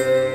అందరికీ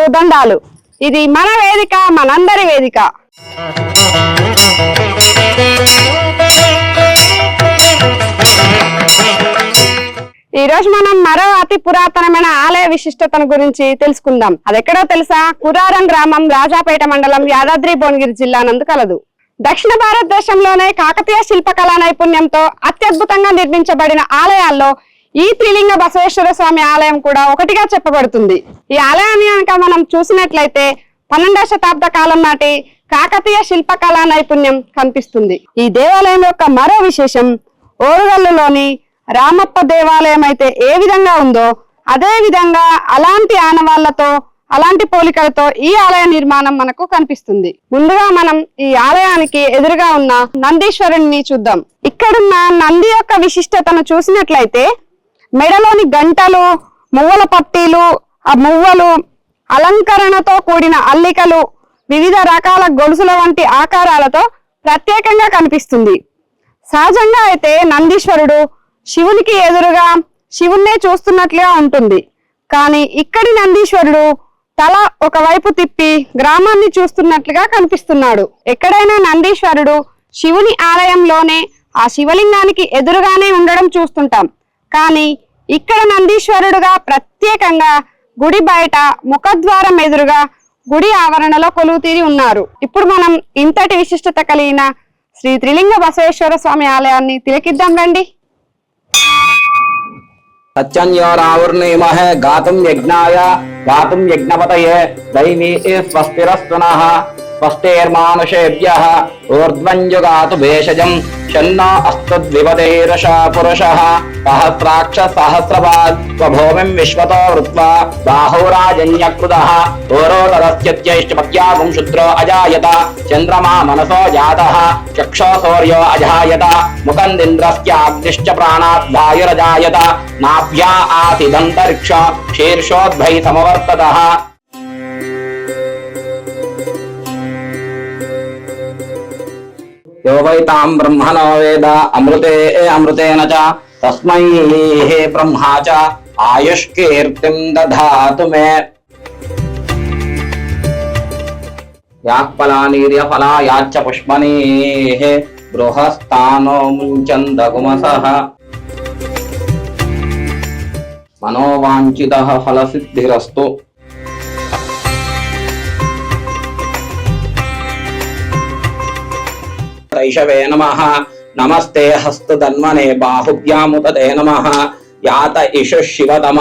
ఊరి దండాలు. ఇది మన వేదిక మనందరి వేదిక. ఈ రోజు మనం మరో అతి పురాతనమైన ఆలయ విశిష్టతను గురించి తెలుసుకుందాం. అదెక్కడో తెలుసా? కురారం గ్రామం రాజాపేట మండలం యాదాద్రి భువనగిరి జిల్లా నందు కలదు. దక్షిణ భారతదేశంలోనే కాకతీయ శిల్పకళా నైపుణ్యంతో అత్యద్భుతంగా నిర్మించబడిన ఆలయాల్లో ఈ త్రిలింగ బసవేశ్వర స్వామి ఆలయం కూడా ఒకటిగా చెప్పబడుతుంది. ఈ ఆలయాన్ని కనుక మనం చూసినట్లయితే పన్నెండవ శతాబ్ద కాలం నాటి కాకతీయ శిల్పకళా నైపుణ్యం కనిపిస్తుంది. ఈ దేవాలయం యొక్క మరో విశేషం ఓరుగల్లులోని రామప్ప దేవాలయం అయితే ఏ విధంగా ఉందో అదే విధంగా అలాంటి ఆనవాళ్ళతో అలాంటి పోలికలతో ఈ ఆలయ నిర్మాణం మనకు కనిపిస్తుంది. ముందుగా మనం ఈ ఆలయానికి ఎదురుగా ఉన్న నందీశ్వరుణ్ణి చూద్దాం. ఇక్కడున్న నంది యొక్క విశిష్టతను చూసినట్లయితే మెడలోని గంటలు మువ్వల పట్టీలు ఆ మువ్వలు అలంకరణతో కూడిన అల్లికలు వివిధ రకాల గొలుసుల వంటి ఆకారాలతో ప్రత్యేకంగా కనిపిస్తుంది. సహజంగా అయితే నందీశ్వరుడు శివునికి ఎదురుగా శివుణ్ణే చూస్తున్నట్లుగా ఉంటుంది. కానీ ఇక్కడి నందీశ్వరుడు తల ఒకవైపు తిప్పి గ్రామాన్ని చూస్తున్నట్లుగా కనిపిస్తున్నాడు. ఎక్కడైనా నందీశ్వరుడు శివుని ఆలయంలోనే ఆ శివలింగానికి ఎదురుగానే ఉండడం చూస్తుంటాం. కానీ ఇక్కడ నందీశ్వరుడుగా ప్రత్యేకంగా గుడి బయట ముఖద్వారం ఎదురుగా గుడి ఆవరణలో కొలువుతీరి ఉన్నారు. ఇప్పుడు మనం ఇంతటి విశిష్టత కలిగిన శ్రీ త్రిలింగ బసవేశ్వర స్వామి ఆలయాన్ని తిలకిద్దాం రండి. సత్యంయోరావుర్ణీమహే గాతుం యజ్ఞాయ గాతుం యజ్ఞపతయే దైవీ స్వస్తిరస్తు స్వస్తిర్మానుషేభ్య ఊర్ధ్వంజుగాతు భేషజం షన్నో అస్తద్విపదేరషా పురుష సహస్రాక్ష సహస్రపాద్ స్వభూమిం విశ్వతో వృత్వా బాహోరాజన్యకృద ఓరోతరస్యత్యైష్టపత్యాగుం శుద్రో అజాయత చంద్రమా మనసో జాత చక్షో సూర్యో అజాయత ముకందింద్రస్యాగ్నిశ్చ ప్రాణాద్భాయురజాయత నాభ్యా ఆసిదంతరిక్ష శీర్షోద్భై సమవర్తతः यो वै तां ब्रह्मणो वेद, अमृते अमृतेन च, तस्मै हे ब्रह्मा च आयुष्कीर्तिं दधातु मे। याः फलानीर्यफला याच्च पुष्पणीः, बृहस्तानो मुञ्चन्दगुमसः। मनोवाञ्छितः फलसिद्धिरस्तु। त्रैषवे नमः। नमस्ते हस्त हस्तधन्वने बाहुभ्यामुदते नमः। यात इष शिवतम।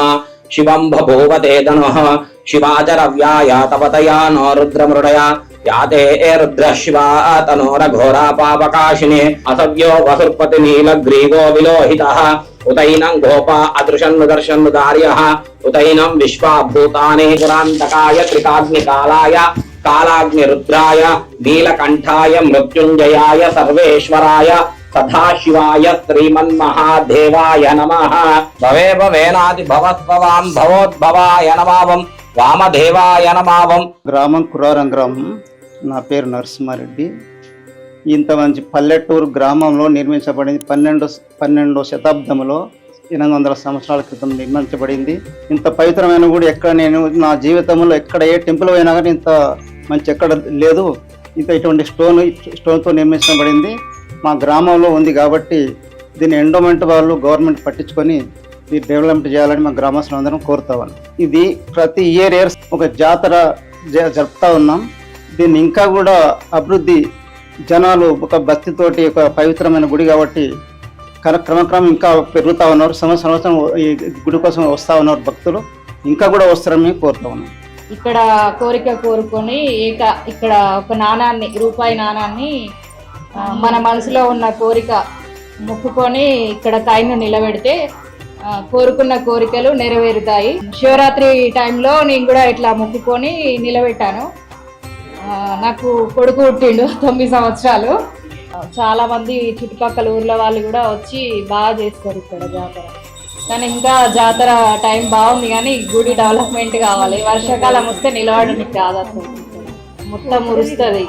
शिवं बभूव ते धनुः। शिवाचरव्या तपतया नो रुद्रमृडया। याते ए रुद्र शिवा तनोरघोरा पापकाशिने असव्यो वसुपतिनीलग्रीवो विलोहितः उतैनं गोपा अदृशन्नुदर्शन्नुदार्यः उतैनं विश्वा भूताने पुरान्तकाय कृताग्निकालाय కాలాగ్నిరుద్రాయ నీలకంఠాయ మృత్యుంజయాయ సర్వేశ్వరాయ సదాశివాయ శ్రీమన్మహాదేవాయ నమ భవే భవేనాది భవస్వవాం భవోద్భవాయ నమావం వామదేవాయ నమావం గ్రామం కురారం గ్రామం. నా పేరు నరసింహారెడ్డి. ఇంత మంచి పల్లెటూరు గ్రామంలో నిర్మించబడింది పన్నెండు పన్నెండో శతాబ్దంలో ఎనిమిది వందల సంవత్సరాల క్రితం నిర్మించబడింది. ఇంత పవిత్రమైన గుడి ఎక్కడ నేను నా జీవితంలో ఎక్కడ ఏ టెంపుల్ పోయినా కానీ ఇంత మంచి ఎక్కడ లేదు. ఇంత ఇటువంటి స్టోన్ స్టోన్తో నిర్మించబడింది. మా గ్రామంలో ఉంది కాబట్టి దీని ఎండోమెంట్ వాళ్ళు గవర్నమెంట్ పట్టించుకొని ఇది డెవలప్మెంట్ చేయాలని మా గ్రామస్తులందరం కోరుతామని ఇది ప్రతి ఇయర్ ఇయర్స్ ఒక జాతర జ- ఉన్నాం. దీన్ని ఇంకా కూడా అభివృద్ధి జనాలు ఒక భక్తితోటి ఒక పవిత్రమైన గుడి కాబట్టి క్ర- క్రమక్రమం ఇంకా పెరుగుతూ ఉన్నారు. సంవత్సరం సంవత్సరం ఈ గుడి కోసం వస్తూ ఉన్నారు భక్తులు. ఇంకా కూడా వస్తారని కోరుతా ఉన్నాం. ఇక్కడ కోరిక కోరుకొని ఏక ఇక్కడ ఒక నాణాన్ని రూపాయి నాణాన్ని మన మనసులో ఉన్న కోరిక మొక్కుకొని ఇక్కడ కాయను నిలబెడితే కోరుకున్న కోరికలు నెరవేరుతాయి. శివరాత్రి టైంలో నేను కూడా ఇట్లా మొక్కుకొని నిలబెట్టాను. నాకు కొడుకు పుట్టిండు తొమ్మిది సంవత్సరాలు. చాలామంది చుట్టుపక్కల ఊర్ల వాళ్ళు కూడా వచ్చి బాగా చేస్తారు ఇక్కడ జాతర. కానీ ఇంకా జాతర టైం బాగుంది కానీ గుడి డెవలప్మెంట్ కావాలి. వర్షాకాలం వస్తే నిలబడడానికి కాదు అసలు మొత్తం మురుస్తుంది.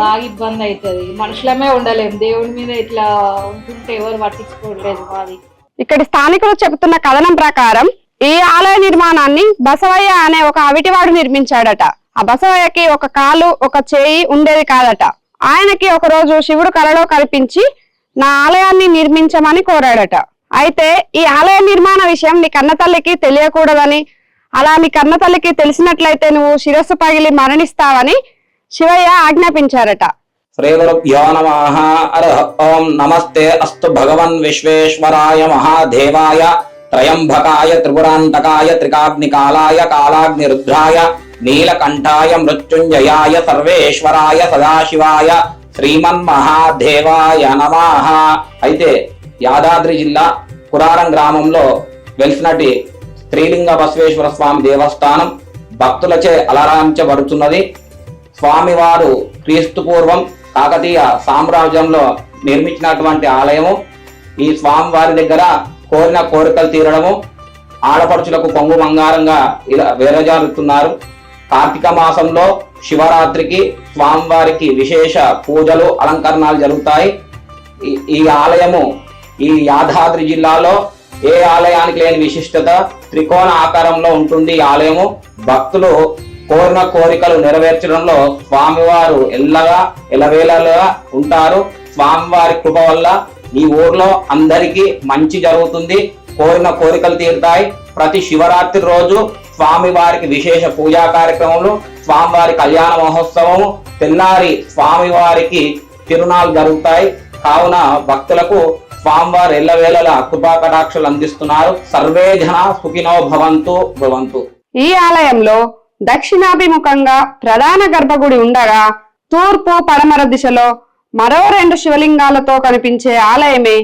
బాగా ఇబ్బంది అవుతుంది మనుషులమే ఉండలేము దేవుడి మీద ఇట్లా ఉంటుంటే ఎవరు పట్టించుకోవట్లేదు మాది. ఇక్కడి స్థానికులు చెబుతున్న కథనం ప్రకారం ఈ ఆలయ నిర్మాణాన్ని బసవయ్య అనే ఒక అవిటివాడు నిర్మించాడట. ఆ బసవయ్యకి ఒక కాలు ఒక చేయి ఉండేది కాదట. ఆయనకి ఒక రోజు శివుడు కలలో కల్పించి నా ఆలయాన్ని నిర్మించమని కోరాడట. అయితే ఈ ఆలయ నిర్మాణ విషయం నీ కన్నతల్లికి తెలియకూడదని అలా నీ కన్నతల్లికి తెలిసినట్లయితే నువ్వు శిరస్సు పగిలి మరణిస్తావని శివయ్య ఆజ్ఞాపించారట. శ్రీ గురుభ్యో నమ ఓం నమస్తే అస్తు భగవన్ విశ్వేశ్వరాయ మహాదేవాయ త్రయంభకాయ త్రిపురాంతకాయ త్రికాగ్నికాలాయ కాలాగ్నిరుద్రాయ నీలకంఠాయ మృత్యుంజయాయ సర్వేశ్వరాయ సదాశివాయ శ్రీమన్మహాదేవాయ నమః. అయితే యాదాద్రి జిల్లా కురారం గ్రామంలో వెలిసినటి స్త్రీలింగ బసవేశ్వర స్వామి దేవస్థానం భక్తులచే అలరాంచబడుతున్నది స్వామివారు క్రీస్తు పూర్వం కాకతీయ సామ్రాజ్యంలో నిర్మించినటువంటి ఆలయము. ఈ స్వామివారి దగ్గర కోరిన కోరికలు తీరడము. ఆడపడుచులకు పొంగు బంగారంగా ఇలా వేరజారుతున్నారు. కార్తీక మాసంలో శివరాత్రికి స్వామివారికి విశేష పూజలు అలంకరణాలు జరుగుతాయి. ఈ ఆలయము ఈ యాదాద్రి జిల్లాలో ఏ ఆలయానికి లేని విశిష్టత త్రికోణ ఆకారంలో ఉంటుంది ఈ ఆలయము. భక్తులు కోరిన కోరికలు నెరవేర్చడంలో స్వామివారు ఎల్లగా ఎలవేలగా ఉంటారు. స్వామివారి కృప వల్ల ఈ ఊర్లో అందరికీ మంచి జరుగుతుంది. కోరిన కోరికలు తీరుతాయి. ప్రతి శివరాత్రి రోజు స్వామివారికి విశేష పూజా కార్యక్రమములు స్వామివారి కళ్యాణ మహోత్సవము తెల్లారి స్వామివారికి తిరునాళ్ళు జరుగుతాయి. కావున భక్తులకు స్వామివారు ఎల్లవేళల కృపా కటాక్షలు అందిస్తున్నారు. సర్వే జన సుఖినో భవంతు భవంతు. ఈ ఆలయంలో దక్షిణాభిముఖంగా ప్రధాన గర్భగుడి ఉండగా తూర్పు పడమర దిశలో మరో రెండు శివలింగాలతో కనిపించే ఆలయమే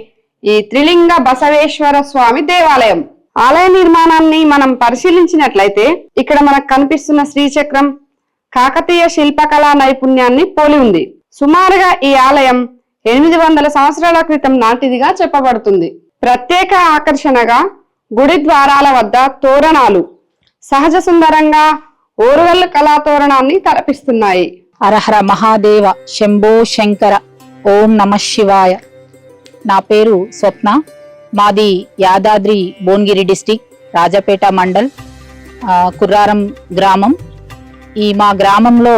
ఈ త్రిలింగ బసవేశ్వర స్వామి దేవాలయం. ఆలయ నిర్మాణాన్ని మనం పరిశీలించినట్లయితే ఇక్కడ మనకు కనిపిస్తున్న శ్రీచక్రం కాకతీయ శిల్పకళా నైపుణ్యాన్ని పోలి ఉంది. సుమారుగా ఈ ఆలయం ఎనిమిది వందల సంవత్సరాల క్రితం నాటిదిగా చెప్పబడుతుంది. ప్రత్యేక ఆకర్షణగా గుడి ద్వారాల వద్ద తోరణాలు సహజ సుందరంగా ఓరుగల్లు కళాతోరణాన్ని తలపిస్తున్నాయి. అరహర మహాదేవ శంభో శంకర ఓం నమ శివాయ. నా పేరు స్వప్న మాది యాదాద్రి భువనగిరి డిస్టిక్ రాజపేట మండల్ కుర్రారం గ్రామం. ఈ మా గ్రామంలో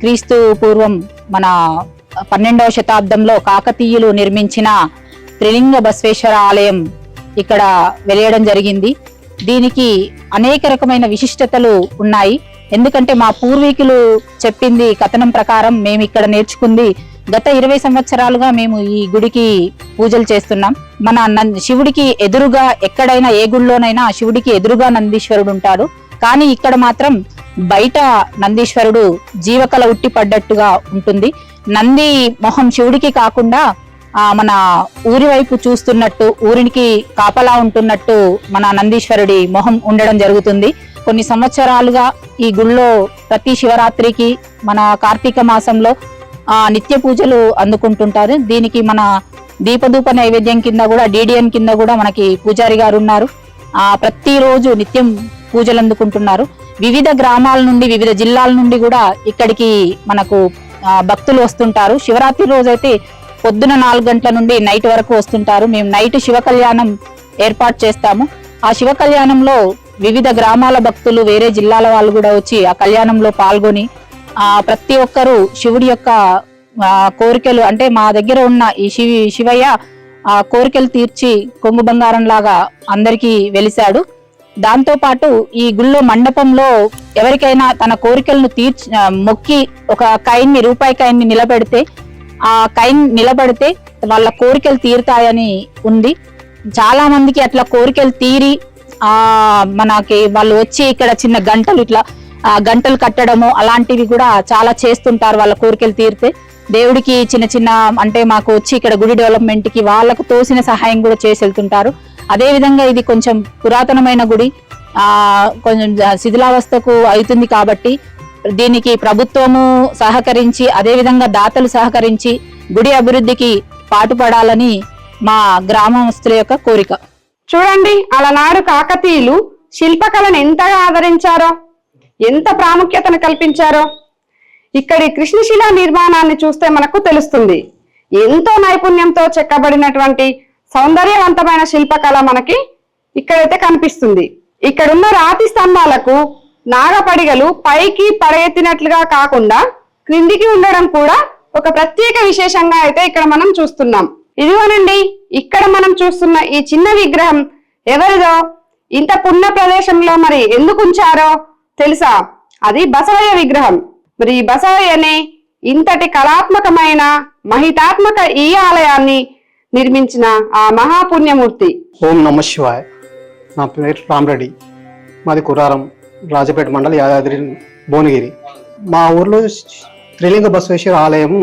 క్రీస్తు పూర్వం మన పన్నెండవ శతాబ్దంలో కాకతీయులు నిర్మించిన త్రిలింగ బసవేశ్వర ఆలయం ఇక్కడ వెలియడం జరిగింది. దీనికి అనేక రకమైన విశిష్టతలు ఉన్నాయి. ఎందుకంటే మా పూర్వీకులు చెప్పింది కథనం ప్రకారం మేము ఇక్కడ నేర్చుకుంది గత ఇరవై సంవత్సరాలుగా మేము ఈ గుడికి పూజలు చేస్తున్నాం. మన శివుడికి ఎదురుగా ఎక్కడైనా ఏ గుడిలోనైనా శివుడికి ఎదురుగా నందీశ్వరుడు ఉంటాడు. కానీ ఇక్కడ మాత్రం బయట నందీశ్వరుడు జీవకళ ఉట్టి పడ్డట్టుగా ఉంటుంది. నంది మొహం శివుడికి కాకుండా మన ఊరి వైపు చూస్తున్నట్టు ఊరికి కాపలా ఉంటున్నట్టు మన నందీశ్వరుడి మొహం ఉండడం జరుగుతుంది. కొన్ని సంవత్సరాలుగా ఈ గుళ్ళో ప్రతి శివరాత్రికి మన కార్తీక మాసంలో నిత్య పూజలు అందుకుంటుంటారు. దీనికి మన దీపధూప నైవేద్యం కింద కూడా డిడిఎన్ కింద కూడా మనకి పూజారి గారు ఉన్నారు. ఆ ప్రతిరోజు నిత్యం పూజలు అందుకుంటున్నారు. వివిధ గ్రామాల నుండి వివిధ జిల్లాల నుండి కూడా ఇక్కడికి మనకు భక్తులు వస్తుంటారు. శివరాత్రి రోజైతే పొద్దున నాలుగు గంటల నుండి నైట్ వరకు వస్తుంటారు. మేము నైట్ శివ కళ్యాణం ఏర్పాటు చేస్తాము. ఆ శివ కళ్యాణంలో వివిధ గ్రామాల భక్తులు వేరే జిల్లాల వాళ్ళు కూడా వచ్చి ఆ కళ్యాణంలో పాల్గొని ఆ ప్రతి ఒక్కరూ శివుడి యొక్క కోరికలు అంటే మా దగ్గర ఉన్న ఈ శివి శివయ్య ఆ కోరికలు తీర్చి కొంగు బంగారం లాగా అందరికీ వెలిశాడు. దాంతో పాటు ఈ గుళ్ళో మండపంలో ఎవరికైనా తన కోరికలను తీర్చి మొక్కి ఒక కైన్ని రూపాయి కైన్ని నిలబెడితే ఆ కైన్ నిలబడితే వాళ్ళ కోరికలు తీరుతాయని ఉంది. చాలా మందికి అట్లా కోరికలు తీరి ఆ మనకి వాళ్ళు వచ్చి ఇక్కడ చిన్న గంటలు ఇట్లా ఆ గంటలు కట్టడము అలాంటివి కూడా చాలా చేస్తుంటారు వాళ్ళ కోరికలు తీరితే. దేవుడికి చిన్న చిన్న అంటే మాకు వచ్చి ఇక్కడ గుడి డెవలప్మెంట్కి వాళ్ళకు తోసిన సహాయం కూడా చేసి వెళ్తుంటారు. అదేవిధంగా ఇది కొంచెం పురాతనమైన గుడి. ఆ కొంచెం శిథిలావస్థకు అవుతుంది కాబట్టి దీనికి ప్రభుత్వము సహకరించి అదేవిధంగా దాతలు సహకరించి గుడి అభివృద్ధికి పాటుపడాలని మా గ్రామస్తుల యొక్క కోరిక. చూడండి అలనాడు కాకతీయులు శిల్పకళను ఎంతగా ఆదరించారో ఎంత ప్రాముఖ్యతను కల్పించారో. ఇక్కడి కృష్ణశిలా నిర్మాణాన్ని చూస్తే మనకు తెలుస్తుంది. ఎంతో నైపుణ్యంతో చెక్కబడినటువంటి సౌందర్యవంతమైన శిల్పకళ మనకి ఇక్కడైతే కనిపిస్తుంది. ఇక్కడున్న రాతి స్తంభాలకు నాగపడిగలు పైకి పడగెత్తినట్లుగా కాకుండా క్రిందికి ఉండడం కూడా ఒక ప్రత్యేక విశేషంగా అయితే ఇక్కడ మనం చూస్తున్నాం. ఇదిగోనండి ఇక్కడ మనం చూస్తున్న ఈ చిన్న విగ్రహం ఎవరిదో ఇంత పుణ్య ప్రదేశంలో మరి ఎందుకు ఉంచారో తెలుసా? అది బసవయ్య విగ్రహం. మరి ఈ బసవయ్యనే ఇంతటి కళాత్మకమైన మహితాత్మక ఈ ఆలయాన్ని నిర్మించిన ఆ మహాపుణ్యమూర్తి. ఓం నమ శివాయ. నా పేరు రామరెడ్డి. మాది కురారం రాజపేట మండలి యాదాద్రి భువనగిరి. మా ఊర్లో త్రిలింగ బసవేశ్వర ఆలయం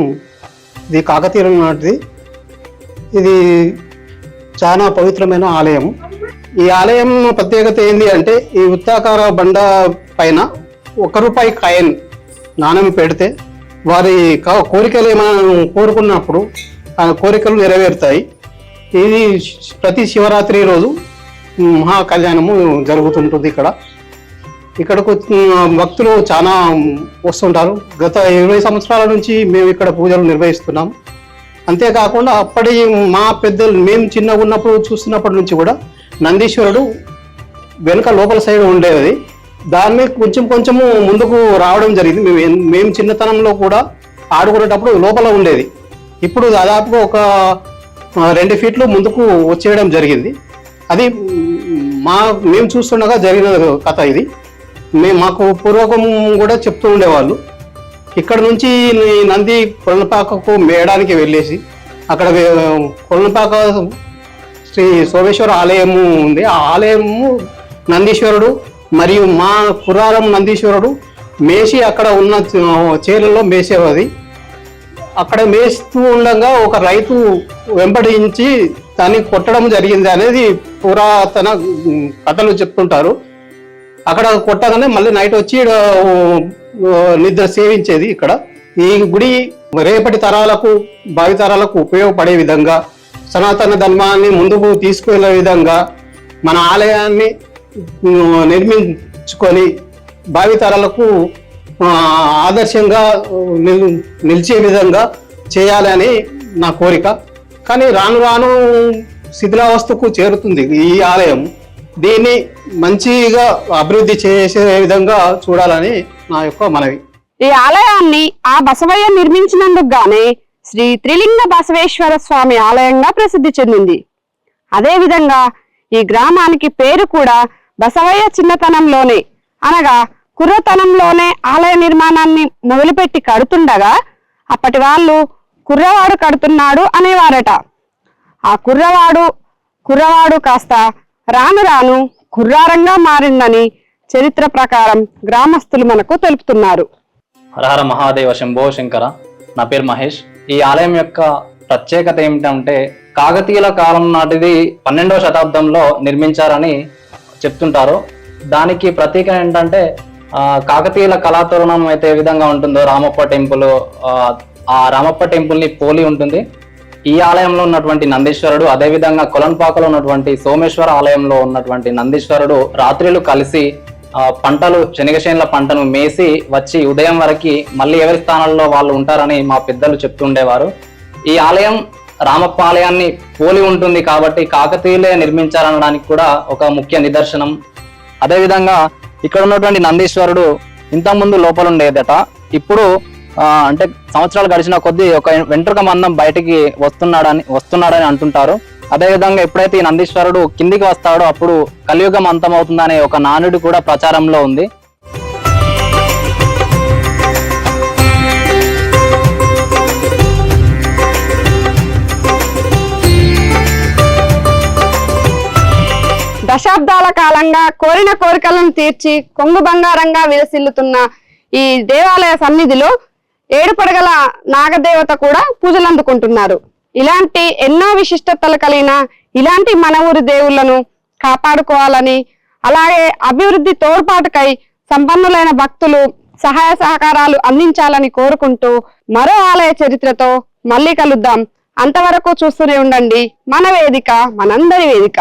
ఇది కాకతీయుల నాటిది. ఇది చాలా పవిత్రమైన ఆలయం ఈ ఆలయం ప్రత్యేకత ఏంటి అంటే ఈ వృత్తాకార బండ పైన ఒక రూపాయి కాయన్ నాణ్యం పెడితే వారి కోరికలు ఏమైనా కోరుకున్నప్పుడు కోరికలు నెరవేరుతాయి. ఇది ప్రతి శివరాత్రి రోజు మహా కళ్యాణము జరుగుతుంటుంది ఇక్కడ. ఇక్కడకు భక్తులు చాలా వస్తుంటారు. గత ఇరవై సంవత్సరాల నుంచి మేము ఇక్కడ పూజలు నిర్వహిస్తున్నాం. అంతేకాకుండా అప్పటి మా పెద్దలు మేము చిన్నగా ఉన్నప్పుడు చూస్తున్నప్పటి నుంచి కూడా నందీశ్వరుడు వెనుక లోపల సైడ్ ఉండేది. దాన్ని కొంచెం కొంచెము ముందుకు రావడం జరిగింది. మేము మేము చిన్నతనంలో కూడా ఆడుకునేటప్పుడు లోపల ఉండేది. ఇప్పుడు దాదాపుగా ఒక రెండు ఫీట్లు ముందుకు వచ్చేయడం జరిగింది. అది మా మేము చూస్తుండగా జరిగిన కథ ఇది. మేము మాకు పూర్వకం కూడా చెప్తూ ఉండేవాళ్ళు. ఇక్కడ నుంచి ఈ నంది కొలనపాకకు మేయడానికి వెళ్ళేసి అక్కడ కొలనపాక శ్రీ సోమేశ్వర ఆలయము ఉంది. ఆ ఆలయము నందీశ్వరుడు మరియు మా పురారం నందీశ్వరుడు మేసి అక్కడ ఉన్న చీరల్లో మేసేవది అక్కడ మేస్తూ ఉండగా ఒక రైతు వెంబడించి దాన్ని కొట్టడం జరిగింది అనేది పురాతన కథలు చెప్తుంటారు. అక్కడ కొట్టగానే మళ్ళీ నైట్ వచ్చి నిద్ర సేవించేది ఇక్కడ. ఈ గుడి రేపటి తరాలకు భావితరాలకు ఉపయోగపడే విధంగా సనాతన ధర్మాన్ని ముందుకు తీసుకువెళ్ళే విధంగా మన ఆలయాన్ని నిర్మించుకొని భావితరాలకు ఆదర్శంగా నిల్- నిలిచే విధంగా చేయాలని నా కోరిక. కానీ రాను రాను శిథిలావస్థకు చేరుతుంది ఈ ఆలయం. దీన్ని మంచిగా అభివృద్ధి చేసే విధంగా చూడాలని నా యొక్క మనవి. ఈ ఆలయాన్ని ఆ బసవయ్య నిర్మించినందుకు గానే శ్రీ త్రిలింగ బసవేశ్వర స్వామి ఆలయంగా ప్రసిద్ధి చెందింది. అదే విధంగా ఈ గ్రామానికి పేరు కూడా బసవయ్య చిన్నతనంలోనే అనగా కుర్రతనంలోనే ఆలయ నిర్మాణాన్ని మొదలుపెట్టి కడుతుండగా అప్పటి వాళ్ళు కుర్రవాడు కడుతున్నాడు అనేవారట. ఆ కుర్రవాడు కుర్రవాడు కాస్త రాను రాను కుర్రారంగా మారిందని చరిత్ర ప్రకారం గ్రామస్తులు మనకు తెలుపుతున్నారు. హరహర మహాదేవ శంభో శంకర. నా పేరు మహేష్. ఈ ఆలయం యొక్క ప్రత్యేకత ఏమిటంటే కాకతీయుల కాలం నాటిది పన్నెండవ శతాబ్దంలో నిర్మించారని చెప్తుంటారు. దానికి ప్రతీక ఏంటంటే కాకతీయుల కళాతోరణం అయితే ఏ విధంగా ఉంటుందో రామప్ప టెంపుల్ ఆ, రామప్ప టెంపుల్ని పోలి ఉంటుంది. ఈ ఆలయంలో ఉన్నటువంటి నందీశ్వరుడు అదేవిధంగా కొలంపాకలో కొలన్పాకలో ఉన్నటువంటి సోమేశ్వర ఆలయంలో ఉన్నటువంటి నందీశ్వరుడు రాత్రిలు కలిసి పంటలు శనగశేనుల పంటను మేసి వచ్చి ఉదయం వరకు మళ్ళీ ఎవరి స్థానాల్లో వాళ్ళు ఉంటారని మా పెద్దలు చెప్తుండేవారు ఈ ఆలయం రామప్ప ఆలయాన్ని పోలి ఉంటుంది కాబట్టి కాకతీయులే నిర్మించారనడానికి కూడా ఒక ముఖ్య నిదర్శనం. అదేవిధంగా ఇక్కడ ఉన్నటువంటి నందీశ్వరుడు ఇంతకుముందు లోపల ఉండేదట. ఇప్పుడు అంటే సంవత్సరాలు గడిచిన కొద్దీ ఒక వెంట్రుక మందం బయటికి వస్తున్నాడని వస్తున్నాడని అంటుంటారు. అదేవిధంగా ఎప్పుడైతే ఈ నందీశ్వరుడు కిందికి వస్తాడో అప్పుడు కలియుగం అంతమవుతుందనే ఒక నానుడి కూడా ప్రచారంలో ఉంది. దశాబ్దాల కాలంగా కోరిన కోరికలను తీర్చి కొంగు బంగారంగా విలసిల్లుతున్న ఈ దేవాలయ సన్నిధిలో ఏడుపడగల నాగదేవత కూడా పూజలు అందుకుంటున్నారు ఇలాంటి ఎన్నో విశిష్టతలు కలిగిన ఇలాంటి మన ఊరి దేవుళ్ళను కాపాడుకోవాలని అలాగే అభివృద్ధి తోడ్పాటుకై సంపన్నులైన భక్తులు సహాయ సహకారాలు అందించాలని కోరుకుంటూ మరో ఆలయ చరిత్రతో మళ్ళీ కలుద్దాం. అంతవరకు చూస్తూనే ఉండండి. మన వేదిక మనందరి వేదిక.